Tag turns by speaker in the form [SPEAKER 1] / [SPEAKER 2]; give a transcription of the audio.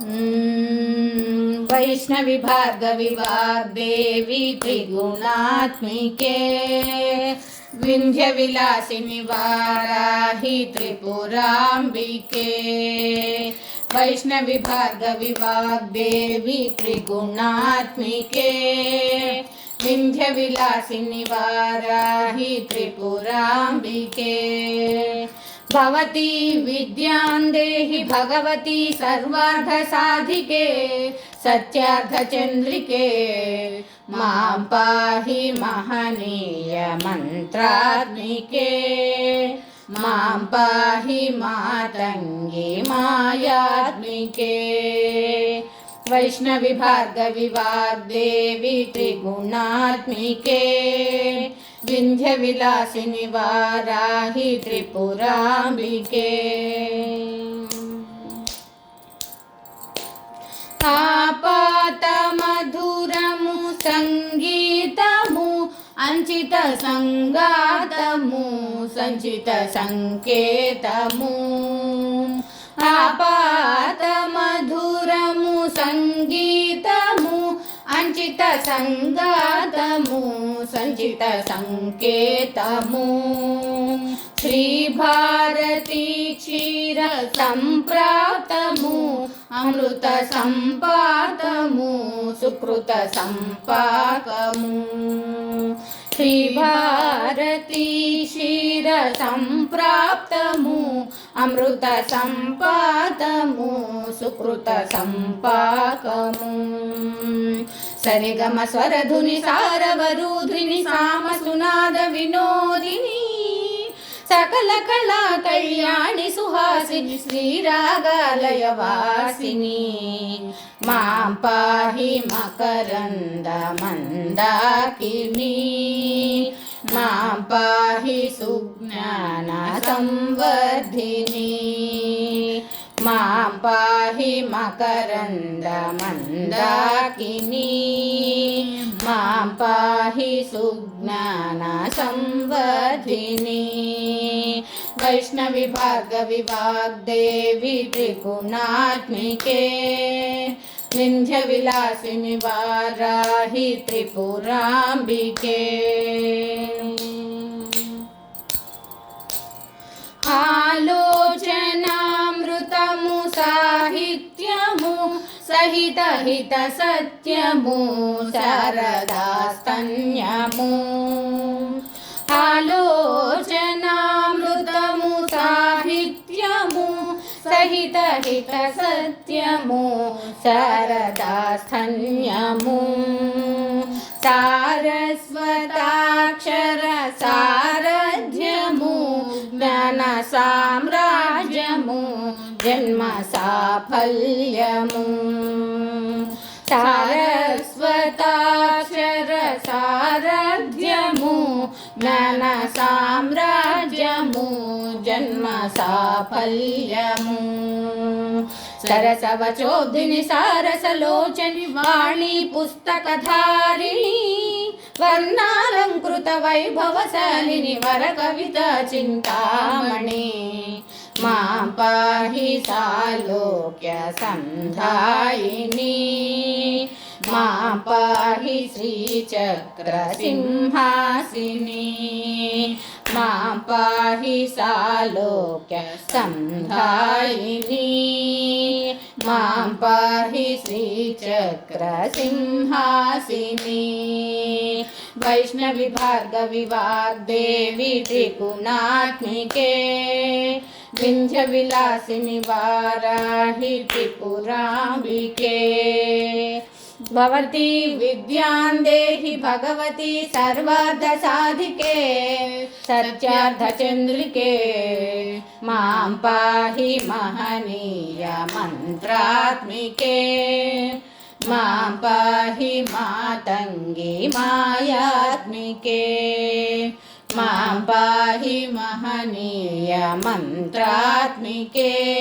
[SPEAKER 1] म्, वैष्णवि भार्गवि वाग्देवी त्रिगुणात्मिके विन्ध्यविलासिनि वाराहि त्रिपुराम्बिके वैष्णवि भार्गवि वाग्देवी त्रिगुणात्मिके विन्ध्यविलासिनि वाराहि त्रिपुराम्बिके। भवती विद्यां देहि भगवती सर्वार्थसाधिके सत्यार्थचन्द्रिके माँ पाहि महनीयमन्त्रात्मिके। माँ पाहि मातङ्गी मायात्मिके। वैष्णवि भार्गवि वाग्देवी त्रिगुणात्मिके। विन्ध्यविलासिनि वाराहि त्रिपुराम्बिके ఆపాతమధురము సంగీతము అంచిత సంగాతము సంచిత సంకేతము ఆపాతమధురము సంగీతము సంచిత సంగాతము సంచిత సంకేతము. శ్రీభారతి క్షీర సంప్రాతము అమృత సంపాతము సుకృత సంపాకము. శ్రీభారతి క్షీర సంప్రాప్తము అమృత సంపాతము సుకృత సంపాకము. సరిగమ స్వరధుని సారవరుధిని సామ సునాద వినోదిని సకల కళా కళ్యాణి సుహాసిని శ్రీరాగాలయ వాసిని. మాం పాహి మకరంద మందాకిని. मां पाहि सुज्ञानसंवर्धिनी। मां पाहि मकरन्दमन्दाकिनी। मां पाहि सुज्ञानसंवर्धिनी। वैष्णविभागविभाग्देवि त्रिगुणात्मिके। सिंध्य विन्ध्यविलासिनि वाराहि त्रिपुराम्बिके। आलोचनामृतमु साहित्यमु सहितहितसत्यमु शारदास्तन्यमु। సహిత హిత సత్యము శారదాస్తన్యము సారస్వతాక్షర సారథ్యము జ్ఞాన సామ్రాజ్యము జన్మ సాఫల్యము. సారస్వతాక్షర సారథ్యము జ్ఞాన సామ్రాజ్యము జన్మ సాఫల్యము. సరసవచోధిని సారసలోచని వాణి పుస్తకధారిణి వర్ణాలంకృత వైభవశాలిని వర కవిత చింతామణి. మా పాహి సాలోక్య సంధాయిని माँ पाहि श्रीचक्रसिंहासिनी। माँ पाहि सालोक्यसन्धायिनी माँ पाहि श्रीचक्रसिंहासिनी। वैष्णवी देवी त्रिगुणात्मिके। विन्ध्यविलासिनि वाराहि त्रिपुराम्बिके। भवती विद्यां देहि भगवती सर्वार्थसाधिके, सत्यार्थचन्द्रिके। माँ पाहि महनीय मन्त्रात्मिके। माँ पाहि मातङ्गी मायात्मिके। माँ पाहि महनीय मन्त्रात्मिके।